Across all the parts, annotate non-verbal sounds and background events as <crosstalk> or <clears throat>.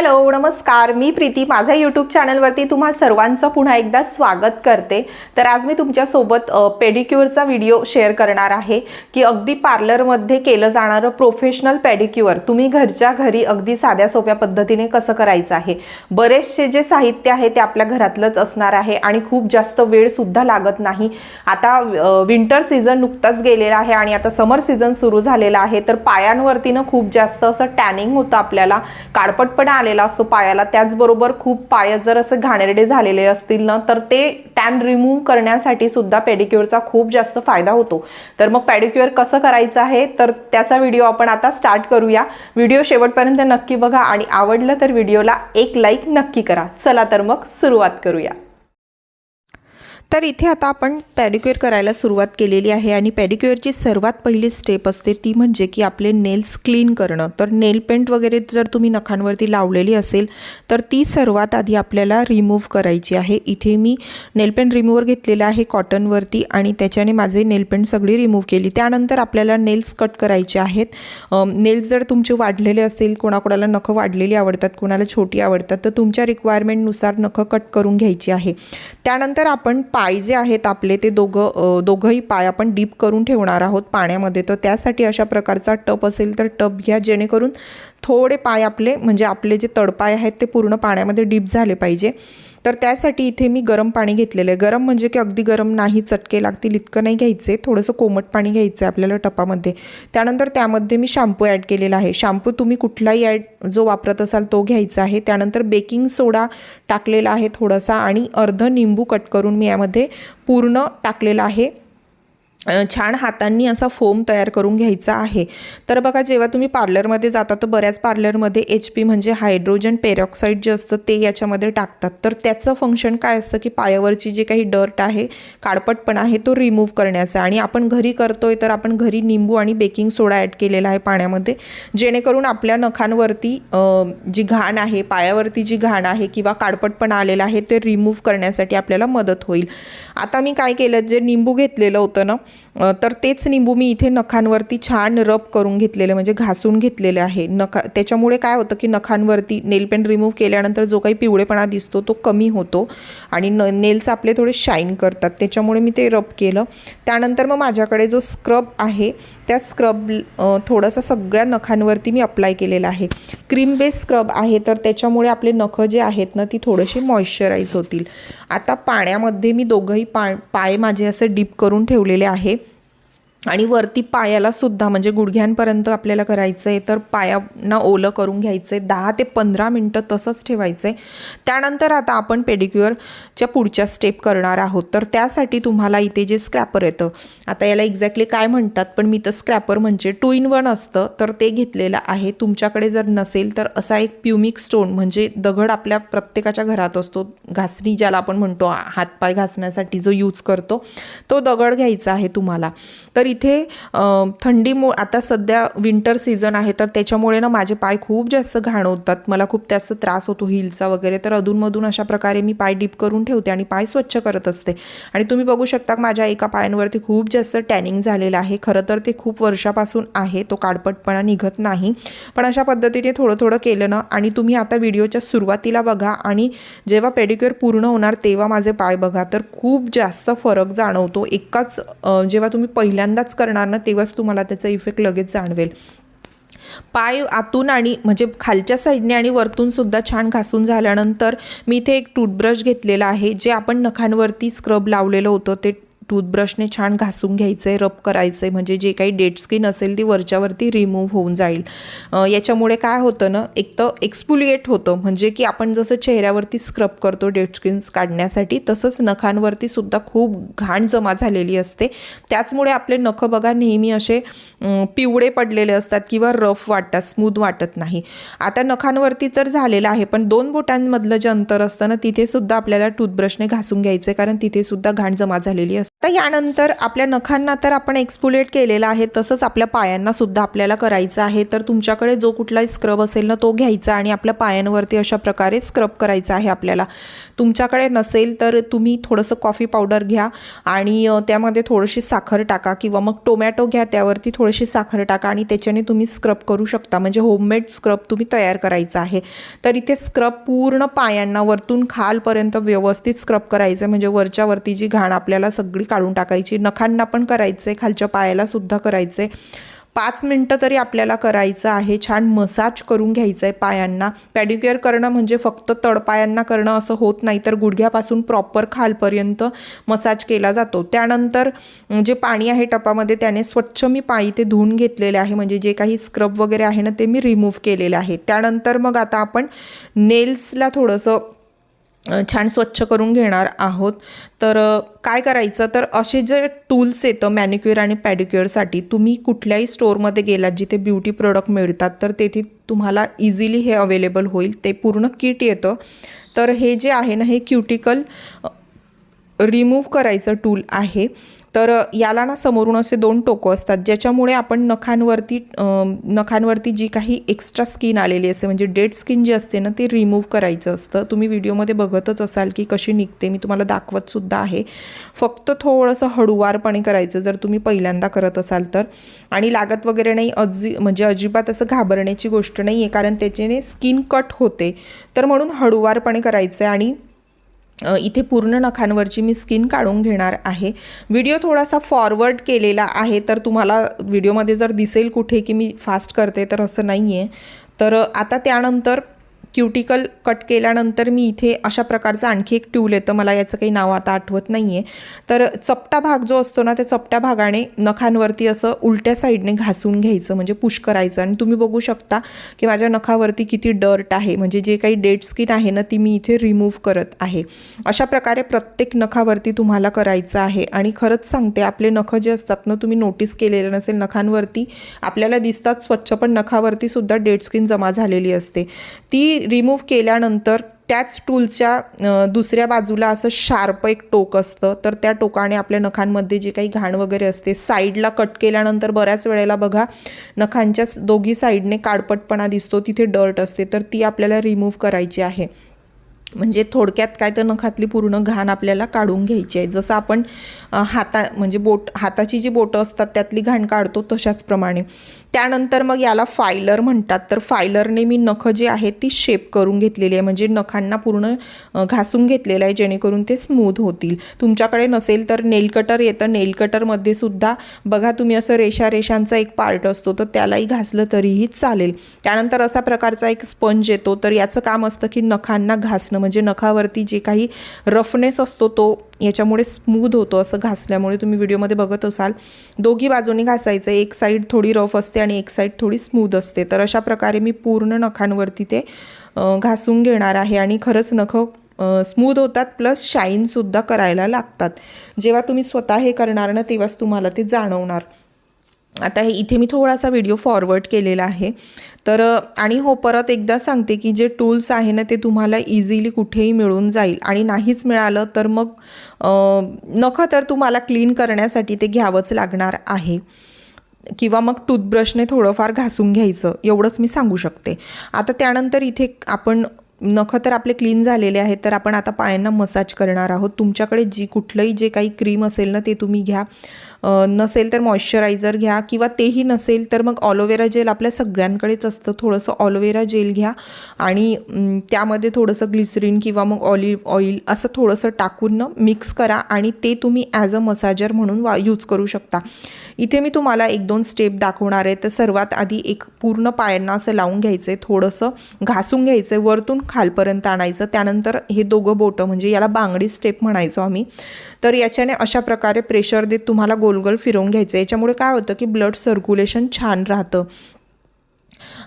Hello नमस्कार. मी प्रीती. माझ्या YouTube चॅनलवरती तुम्हा सर्वांचं पुन्हा एकदा स्वागत करते. तर आज मी तुमच्यासोबत पेडिक्युअरचा व्हिडिओ शेअर करणार आहे की अगदी पार्लरमध्ये केलं जाणारं प्रोफेशनल पेडिक्युअर तुम्ही घरच्या घरी अगदी साध्या सोप्या पद्धतीने कसं करायचं आहे? बरेचसे जे साहित्य आहे ते आपल्या घरातलंच असणार आहे आणि खूप जास्त वेळसुद्धा लागत नाही. आता विंटर सीझन नुकताच गेलेला आहे आणि आता समर सीझन सुरू झालेला आहे. तर पायांवरतीनं खूप जास्त असं टॅनिंग होतं आपल्याला. काळपटपणा आलेला असतो पायाला. त्याचबरोबर खूप पाय जर असे घाणेरडे झालेले असतील ना तर ते टॅन रिमूव्ह करण्यासाठी सुद्धा पेडिक्युअरचा खूप जास्त फायदा होतो. तर मग पेडिक्युअर कसं करायचं आहे? तर त्याचा व्हिडिओ आपण आता स्टार्ट करूया. व्हिडिओ शेवटपर्यंत नक्की बघा आणि आवडलं तर व्हिडिओला एक लाईक नक्की करा. चला तर मग सुरुवात करूया. तर इथे आता आपण पॅडिक्युअर करायला सुरुवात केलेली आहे आणि पॅडिक्युअरची सर्वात पहिली स्टेप असते ती म्हणजे की आपले नेल्स क्लीन करणं. तर नेल पेंट वगैरे जर तुम्ही नखांवरती लावलेली असेल तर ती सर्वात आधी आपल्याला रिमूव्ह करायची आहे. इथे मी नेल पेंट रिमूव्हर घेतलेला आहे कॉटनवरती आणि त्याच्याने माझे नेल पेंट सगळी रिमूव्ह केली. त्यानंतर आपल्याला नेल्स कट करायचे आहेत. नेल्स जर तुमचे वाढलेले असतील कोणाकोणाला नखं वाढलेली आवडतात कोणाला छोटी आवडतात तर तुमच्या रिक्वायरमेंटनुसार नखं कट करून घ्यायची आहे. त्यानंतर आपण पाय जे आहेत आपले ते दोघं दोघंही पाय आपण डीप करून ठेवणार आहोत पाण्यामध्ये. तर त्यासाठी अशा प्रकारचा टप असेल तर टप घ्या जेणेकरून थोडे पाय आपले म्हणजे आपले जे तडपाय आहेत ते पूर्ण पाण्यामध्ये डीप झाले पाहिजे. तर त्यासाठी इथे मी गरम पाणी घेतलेलं आहे. गरम म्हणजे की अगदी गरम नाही चटके लागतील इतकं नाही घ्यायचे. थोडंसं कोमट पाणी घ्यायचं आहे आपल्याला टपामध्ये. त्यानंतर त्यामध्ये मी शॅम्पू ॲड केलेला आहे. शॅम्पू तुम्ही कुठलाही ॲड जो वापरत असाल तो घ्यायचा आहे. त्यानंतर बेकिंग सोडा टाकलेला आहे थोडासा आणि अर्ध निंबू कट करून मी यामध्ये त्यामध्ये पूर्ण टाकलेलं आहे. छान हातांनी असा फोम तयार करून घ्यायचा आहे. तर बघा जेव्हा तुम्ही पार्लरमध्ये जाता तर बऱ्याच पार्लरमध्ये एच पी म्हणजे हायड्रोजन पेरॉक्साईड जे असतं ते याच्यामध्ये टाकतात. तर त्याचं फंक्शन काय असतं की पायावरची जे काही डर्ट आहे काळपटपणा आहे तो रिमूव्ह करण्याचा. आणि आपण घरी करतोय तर आपण घरी निंबू आणि बेकिंग सोडा ॲड केलेला आहे पाण्यामध्ये. जेणेकरून आपल्या नखांवरती जी घाण आहे पायावरती जी घाण आहे किंवा काळपटपणा आलेला आहे ते रिमूव्ह करण्यासाठी आपल्याला मदत होईल. आता मी काय केलं जे निंबू घेतलेलं होतं ना तर तेच निंबू मी इथे नखांवरती छान रब करून घेतलेलं म्हणजे घासून घेतलेलं आहे. नखा त्याच्यामुळे काय होतं की नखांवरती नेलपेंट रिमूव्ह केल्यानंतर जो काही पिवळेपणा दिसतो तो कमी होतो आणि न नेल्स आपले थोडे शाईन करतात. त्याच्यामुळे मी ते रब केलं. त्यानंतर मग माझ्याकडे जो स्क्रब आहे त्या स्क्रब थोडासा सगळ्या नखांवरती मी अप्लाय केलेला आहे. क्रीम बेस स्क्रब आहे तर त्याच्यामुळे आपले नखं जे आहेत ना ती थोडेसे मॉइश्चराईज होतील. आता पाण्यामध्ये मी दोघंही पा पाय माझे असे डीप करून ठेवलेले आहेत. आहे. आणि वरती पायाला सुद्धा म्हणजे गुडघ्यांपर्यंत आपल्याला करायचं आहे तर पायांना ओलं करून घ्यायचं आहे दहा ते पंधरा मिनटं तसंच ठेवायचं आहे त्यानंतर आता आपण पेडिक्युअरच्या पुढच्या स्टेप करणार आहोत. तर त्यासाठी तुम्हाला इथे जे स्क्रॅपर येतं आता याला एक्झॅक्टली काय म्हणतात पण मी तर स्क्रॅपर म्हणजे टू इन वन असतं तर ते घेतलेलं आहे. तुमच्याकडे जर नसेल तर असा एक प्युमिक स्टोन म्हणजे दगड आपल्या प्रत्येकाच्या घरात असतो. घासणी ज्याला आपण म्हणतो हातपाय घासण्यासाठी जो यूज करतो तो दगड घ्यायचा आहे तुम्हाला. तर इथे अं, थंडीमुळे आता सध्या विंटर सीझन आहे तर त्याच्यामुळे ना माझे पाय खूप जास्त घाण होतात मला खूप जास्त त्रास होतो हिलचा वगैरे. तर अधूनमधून अशा प्रकारे मी पाय डीप करून ठेवते आणि पाय स्वच्छ करत असते. आणि तुम्ही बघू शकता माझ्या एका पायांवरती खूप जास्त टॅनिंग झालेलं आहे. खरं तर ते खूप वर्षापासून आहे तो काळपटपणा निघत नाही. पण अशा पद्धतीने थोडं थोडं केलं ना आणि तुम्ही आता व्हिडिओच्या सुरुवातीला बघा आणि जेव्हा पेडिक्युअर पूर्ण होणार तेव्हा माझे पाय बघा. तर खूप जास्त फरक जाणवतो. एकाच जेव्हा तुम्ही पहिल्यांदा पहिल्यांदाच करणार ना तेव्हाच तुम्हाला त्याचा इफेक्ट लगेच जाणवेल. पाय आतून आणि म्हणजे खालच्या साईडने आणि वरतूनसुद्धा छान घासून झाल्यानंतर मी इथे एक टूथब्रश घेतलेला आहे. जे आपण नखांवरती स्क्रब लावलेलं होतं ते टूथब्रशने छान घासून घ्यायचं आहे रब करायचं आहे म्हणजे जे काही डेड स्किन असेल ती वरच्यावरती रिमूव्ह होऊन जाईल. याच्यामुळे काय होतं ना एक तर एक्सपुलिएट होतं. म्हणजे की आपण जसं चेहऱ्यावरती स्क्रब करतो डेड स्किन्स काढण्यासाठी तसंच नखांवरती सुद्धा खूप घाण जमा झालेली असते. त्याचमुळे आपले नखं बघा नेहमी असे पिवळे पडलेले असतात किंवा रफ वाटतात स्मूथ वाटत नाही. आता नखांवरती तर झालेलं आहे पण दोन बोटांमधलं जे अंतर असतं ना तिथेसुद्धा आपल्याला टूथब्रशने घासून घ्यायचं आहे कारण तिथेसुद्धा घाण जमा झालेली असते. तर यानंतर आपल्या नखांना तर आपण एक्सपुलेट केलेलं आहे तसंच आपल्या पायांना सुद्धा आपल्याला करायचं आहे. तर तुमच्याकडे जो कुठलाही स्क्रब असेल ना तो घ्यायचा आणि आपल्या पायांवरती अशा प्रकारे स्क्रब करायचा आहे आपल्याला. तुमच्याकडे नसेल तर तुम्ही थोडंसं कॉफी पावडर घ्या आणि त्यामध्ये थोडीशी साखर टाका किंवा मग टोमॅटो घ्या त्यावरती थोडीशी साखर टाका आणि त्याच्याने तुम्ही स्क्रब करू शकता. म्हणजे होममेड स्क्रब तुम्ही तयार करायचा आहे. तर इथे स्क्रब पूर्ण पायांना वरतून खालपर्यंत व्यवस्थित स्क्रब करायचं म्हणजे वरच्यावरती जी घाण आपल्याला सगळी काढून टाकायची. नखांना पण करायचं आहे खालच्या पायाला सुद्धा करायचं आहे पाच मिनटं तरी आपल्याला करायचं आहे. छान मसाज करून घ्यायचं आहे पायांना. पॅडिक्युअर करणं म्हणजे फक्त तडपायांना करणं असं होत नाही तर गुडघ्यापासून प्रॉपर खालपर्यंत मसाज केला जातो. त्यानंतर जे पाणी आहे टपामध्ये त्याने स्वच्छ मी पायी ते धुवून घेतलेले आहे. म्हणजे जे काही स्क्रब वगैरे आहे ना ते मी रिमूव्ह केलेले आहे. त्यानंतर मग आता आपण नेल्सला थोडंसं छान स्वच्छ करून घेणार आहोत. तर काय करायचं? तर असे जे टूल्स येतं मॅनिक्युअर आणि पॅडिक्युअरसाठी तुम्ही कुठल्याही स्टोअरमध्ये गेलात जिथे ब्युटी प्रोडक्ट मिळतात तर तेथे तुम्हाला इझिली हे अवेलेबल होईल. ते पूर्ण किट येतं. तर हे जे आहे ना हे क्युटिकल रिमूव्ह करायचं टूल आहे. तर याला ना समोरून असे दोन टोकं असतात ज्याच्यामुळे आपण नखांवरती नखांवरती जी काही एक्स्ट्रा स्किन आलेली असते म्हणजे डेड स्किन जी असते ना ती रिमूव्ह करायचं असतं. तुम्ही व्हिडिओमध्ये बघतच असाल की कशी निघते. मी तुम्हाला दाखवतसुद्धा आहे. फक्त थोडंसं हळूवारपणे करायचं जर तुम्ही पहिल्यांदा करत असाल तर. आणि लागत वगैरे नाही अजी म्हणजे अजिबात असं घाबरण्याची गोष्ट नाही आहे कारण त्याच्याने स्किन कट होते. तर म्हणून हळूवारपणे करायचं आहे आणि इथे पूर्ण नखांवरची मी स्किन काढून घेणार आहे. व्हिडिओ थोडासा फॉरवर्ड केलेला आहे तर तुम्हाला व्हिडिओमध्ये जर दिसेल कुठे की मी फास्ट करते तर असं नाही आहे तर आता त्यानंतर क्युटिकल कट केल्यानंतर मी इथे अशा प्रकारचं आणखी एक ट्यूल येतं. मला याचं काही नाव आता आठवत नाही आहे तर चपटा भाग जो असतो ना त्या चपट्या भागाने नखांवरती असं उलट्या साईडने घासून घ्यायचं म्हणजे पुश करायचं. आणि तुम्ही बघू शकता की माझ्या नखावरती किती डर्ट आहे. म्हणजे जे काही डेड स्किन आहे ना ती मी इथे रिमूव्ह करत आहे. अशा प्रकारे प्रत्येक नखावरती तुम्हाला करायचं आहे. आणि खरंच सांगते आपले नखं जे असतात ना तुम्ही नोटीस केलेलं नसेल नखांवरती आपल्याला दिसतात स्वच्छ पण नखावरती सुद्धा डेड स्किन जमा झालेली असते. ती रिमूव्ह केल्यानंतर त्याच टूलच्या दुसऱ्या बाजूला असं शार्प एक टोक असतं. तर त्या टोकाने आपल्या नखांमध्ये जे काही घाण वगैरे असते साईडला कट केल्यानंतर बऱ्याच वेळेला बघा नखांच्या दोघी साईडने काळपटपणा दिसतो तिथे डर्ट असते. तर ती आपल्याला रिमूव्ह करायची आहे. म्हणजे थोडक्यात काय तर नखातली पूर्ण घाण आपल्याला काढून घ्यायची आहे. जसं आपण हाता म्हणजे बोट हाताची जी बोटं असतात त्यातली घाण काढतो तशाच प्रमाणे. त्यानंतर मग याला फायलर म्हणतात. तर फायलरने मी नखं जे आहेत ती शेप करून घेतलेली आहे. म्हणजे नखांना पूर्ण घासून घेतलेलं आहे जेणेकरून ते स्मूथ होतील. तुमच्याकडे नसेल तर नेल कटर येतं. नेल कटरमध्ये सुद्धा बघा तुम्ही असं रेषा रेषांचा एक पार्ट असतो. तर त्यालाही घासलं तरीही चालेल. त्यानंतर असा प्रकारचा एक स्पंज येतो. तर याचं काम असतं की नखांना घासणं. म्हणजे नखावरती जे काही रफनेस असतो तो याच्यामुळे स्मूद होतो असं घासल्यामुळे तुम्ही व्हिडिओमध्ये बघत असाल. दोघी बाजूनी घासायचं एक साईड थोडी रफ असते आणि एक साईड थोडी स्मूथ असते. तर अशा प्रकारे मी पूर्ण नखांवरती ते घासून घेणार आहे आणि खरंच नखं स्मूद होतात प्लस शाईनसुद्धा करायला लागतात. जेव्हा तुम्ही स्वतः हे करणार ना तेव्हाच तुम्हाला ते जाणवणार. आता हे इथे मी थोडासा व्हिडिओ फॉरवर्ड केलेला आहे. तर आणि हो परत एकदा सांगते की जे टूल्स आहे ना ते तुम्हाला इझिली कुठेही मिळून जाईल. आणि नाहीच मिळालं तर मग नखं तर तुम्हाला क्लीन करण्यासाठी ते घ्यावंच लागणार आहे. किंवा मग टूथब्रशने थोडंफार घासून घ्यायचं एवढंच मी सांगू शकते. आता त्यानंतर इथे आपण नखं तर आपले क्लीन झालेले आहेत तर आपण आता पायांना मसाज करणार आहोत. तुमच्याकडे जी कुठलंही जे काही क्रीम असेल ना ते तुम्ही घ्या. नसेल तर मॉइश्चरायझर घ्या किंवा तेही नसेल तर मग ऑलोवेरा जेल आपल्या सगळ्यांकडेच असतं. थोडंसं ऑलोवेरा जेल घ्या आणि त्यामध्ये थोडंसं ग्लिसरीन किंवा मग ऑलिव्ह ऑइल असं थोडंसं टाकून ना मिक्स करा आणि ते तुम्ही ॲज अ मसाजर म्हणून वा यूज करू शकता. इथे मी तुम्हाला एक दोन स्टेप दाखवणार आहे. तर सर्वात आधी एक पूर्ण पायांना असं लावून घ्यायचं आहे थोडंसं घासून घ्यायचं आहे वरतून खालपर्यंत आणायचं. त्यानंतर हे दोघं बोटं म्हणजे याला बांगडी स्टेप म्हणायचो आम्ही. तर याच्याने अशा प्रकारे प्रेशर देत तुम्हाला गोलगोल फिरवून घ्यायचं आहे. याच्यामुळे काय होतं की ब्लड सर्क्युलेशन छान राहतं.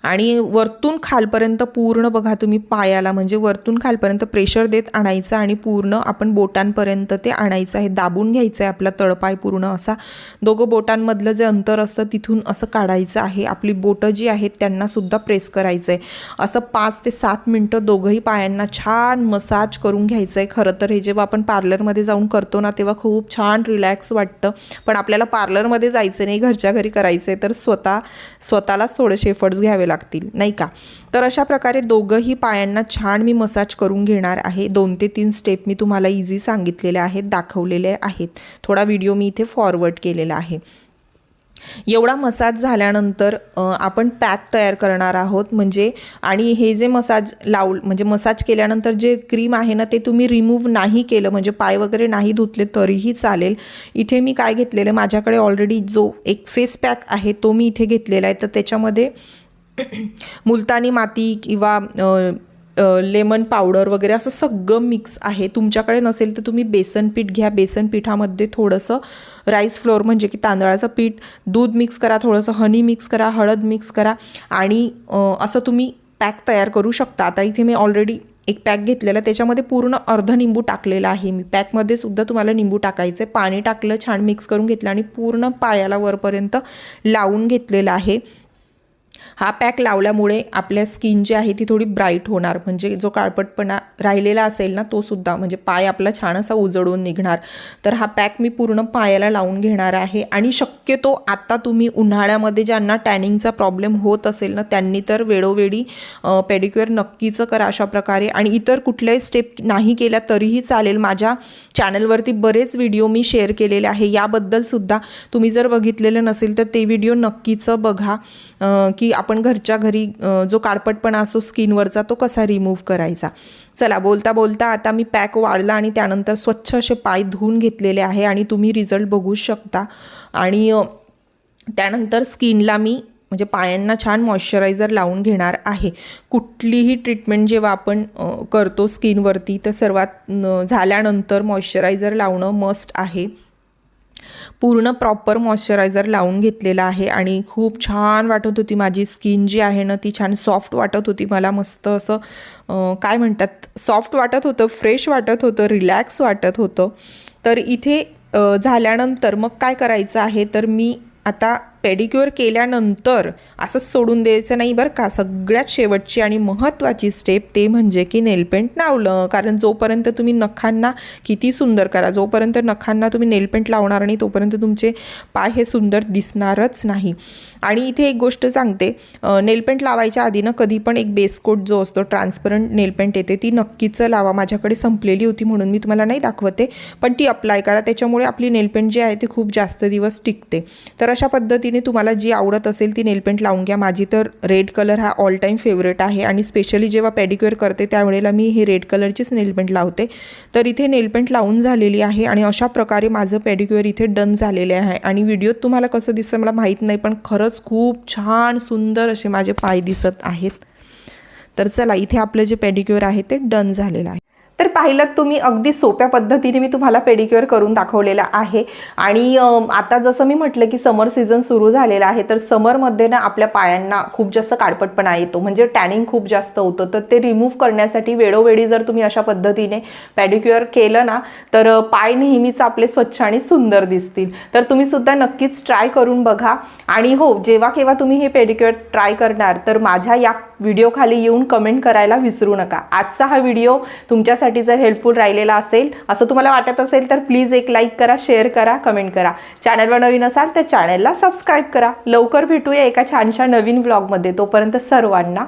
आणि वरतून खालपर्यंत पूर्ण बघा तुम्ही पायाला म्हणजे वरतून खालपर्यंत प्रेशर देत आणायचं आणि पूर्ण आपण बोटांपर्यंत ते आणायचं आहे दाबून घ्यायचं आहे आपला तळपाय पूर्ण असा. दोघं बोटांमधलं जे अंतर असतं तिथून असं काढायचं आहे. आपली बोटं जी आहेत त्यांनासुद्धा प्रेस करायचं आहे असं पाच ते सात मिनटं दोघंही पायांना छान मसाज करून घ्यायचं आहे खरं तर हे जेव्हा आपण पार्लरमध्ये जाऊन करतो ना तेव्हा खूप छान रिलॅक्स वाटतं. पण आपल्याला पार्लरमध्ये जायचं नाही घरच्या घरी करायचं आहे तर स्वतः स्वतःलाच थोडेसे एफर्ट्स घ्यावे लागतील नाही का? तर अशा प्रकारे दोघंही पायांना छान मी मसाज करून घेणार आहे. दोन ते तीन स्टेप मी तुम्हाला इझी सांगितलेले आहेत दाखवलेले आहेत. थोडा व्हिडिओ मी इथे फॉरवर्ड केलेला आहे. एवढा मसाज झाल्यानंतर आपण पॅक तयार करणार आहोत. म्हणजे आणि हे जे मसाज लाव म्हणजे मसाज केल्यानंतर जे क्रीम आहे ना ते तुम्ही रिमूव्ह नाही केलं म्हणजे पाय वगैरे नाही धुतले तरीही चालेल. इथे मी काय घेतलेलं माझ्याकडे ऑलरेडी जो एक फेस पॅक आहे तो मी इथे घेतलेला आहे. तर त्याच्यामध्ये <clears throat> मुलतानी माती किंवा लेमन पावडर वगैरे असं सगळं मिक्स आहे. तुमच्याकडे नसेल तर तुम्ही बेसन पीठ घ्या. बेसन पिठामध्ये थोडंसं राईस फ्लोअर म्हणजे की तांदळाचं पीठ दूध मिक्स करा थोडंसं हनी मिक्स करा हळद मिक्स करा आणि असं तुम्ही पॅक तयार करू शकता. आता इथे मी ऑलरेडी एक पॅक घेतलेला त्याच्यामध्ये पूर्ण अर्ध निंबू टाकलेला आहे मी. पॅकमध्ये सुद्धा तुम्हाला निंबू टाकायचं. आहे पाणी टाकलं छान मिक्स करून घेतलं आणि पूर्ण पायाला वरपर्यंत लावून घेतलेलं आहे. हा पॅक लावल्यामुळे आपल्या स्किन जी आहे ती थोडी ब्राईट होणार. म्हणजे जो काळपटपणा राहिलेला असेल ना तो सुद्धा. म्हणजे पाय आपला छान असा उजळून निघणार. तर हा पॅक मी पूर्ण पायाला लावून घेणार आहे. आणि शक्यतो आता तुम्ही उन्हाळ्यामध्ये ज्यांना टॅनिंगचा प्रॉब्लेम होत असेल ना त्यांनी तर वेळोवेळी पेडिक्युअर नक्कीच करा अशा प्रकारे. आणि इतर कुठल्याही स्टेप नाही केल्या तरीही चालेल. माझ्या चॅनलवरती बरेच व्हिडिओ मी शेअर केलेले आहे. याबद्दलसुद्धा तुम्ही जर बघितलेलं नसेल तर ते व्हिडिओ नक्कीच बघा. की आपण घरच्या घरी जो काळपटपणा असतो स्किनवरचा तो कसा रिमूव्ह करायचा? चला बोलता बोलता आता मी पॅक वाढला आणि त्यानंतर स्वच्छ असे पाय धुवून घेतलेले आहे आणि तुम्ही रिझल्ट बघू शकता. आणि त्यानंतर स्किनला मी म्हणजे पायांना छान मॉइश्चरायझर लावून घेणार आहे. कुठलीही ट्रीटमेंट जेव्हा आपण करतो स्किनवरती तर सर्वात झाल्यानंतर मॉइश्चरायझर लावणं मस्ट आहे. पूर्ण प्रॉपर मॉइश्चरायझर लावून घेतलेला आहे आणि खूप छान वाटत होती माझी स्किन जी आहे ना ती छान सॉफ्ट वाटत होती. मला मस्त असं काय म्हणतात सॉफ्ट वाटत होतं फ्रेश वाटत होतं रिलॅक्स वाटत होतं. तर इथे झाल्यानंतर मग काय करायचं आहे? तर मी आता पेडिक्युअर केल्यानंतर असंच सोडून द्यायचं नाही बरं का. सगळ्यात शेवटची आणि महत्त्वाची स्टेप ते म्हणजे की नेलपेंट लावलं कारण जोपर्यंत तुम्ही नखांना किती सुंदर करा जोपर्यंत नखांना तुम्ही नेलपेंट लावणार नाही तोपर्यंत तुमचे पाय हे सुंदर दिसणारच नाही. आणि इथे एक गोष्ट सांगते नेलपेंट लावायच्या आधी ना कधी पण एक बेसकोट जो असतो ट्रान्सपरंट नेलपेंट येते ती नक्कीच लावा. माझ्याकडे संपलेली होती म्हणून मी तुम्हाला नाही दाखवते पण ती अप्लाय करा. त्याच्यामुळे आपली नेलपेंट जी आहे ती खूप जास्त दिवस टिकते. तर अशा पद्धतीने तुम्हाला जी आवडत असेल ती नेलपेंट लावून घ्या. माझी तर रेड कलर हा ऑल टाईम फेवरेट आहे आणि स्पेशली जेव्हा पॅडिक्युअर करते त्यावेळेला मी हे रेड कलरचीच नेलपेंट लावते. तर इथे नेलपेंट लावून झालेली आहे आणि अशा प्रकारे माझं पॅडिक्युअर इथे डन झालेले आहे. आणि व्हिडिओत तुम्हाला कसं दिसतं मला माहीत नाही पण खरंच खूप छान सुंदर असे माझे पाय दिसत आहेत. तर चला इथे आपलं जे पेडिक्युअर आहे ते डन झालेलं आहे. तर पाहिलं तुम्ही अगदी सोप्या पद्धतीने मी तुम्हाला पेडिक्युअर करून दाखवलेला आहे. आणि आता जसं मी म्हटलं की समर सीझन सुरू झालेला आहे तर समरमध्ये ना आपल्या पायांना खूप जास्त काळपटपणा येतो. म्हणजे टॅनिंग खूप जास्त होतं. तर ते रिमूव्ह करण्यासाठी वेळोवेळी जर तुम्ही अशा पद्धतीने पॅडिक्युअर केलं ना तर पाय नेहमीच आपले स्वच्छ आणि सुंदर दिसतील. तर तुम्ही सुद्धा नक्कीच ट्राय करून बघा. आणि हो जेव्हा केव्हा तुम्ही हे पेडिक्युअर ट्राय करणार तर माझ्या या व्हिडिओ खाली येऊन कमेंट करायला विसरू नका. आजचा हा व्हिडिओ तुमच्यासाठी जर हेल्पफुल राहिलेला असेल असं तुम्हाला वाटत असेल तर प्लीज एक लाईक करा शेअर करा कमेंट करा. चॅनलवर नवीन असाल तर चॅनलला सबस्क्राईब करा. लवकर भेटूया एका छानशा नवीन व्लॉगमध्ये. तोपर्यंत सर्वांना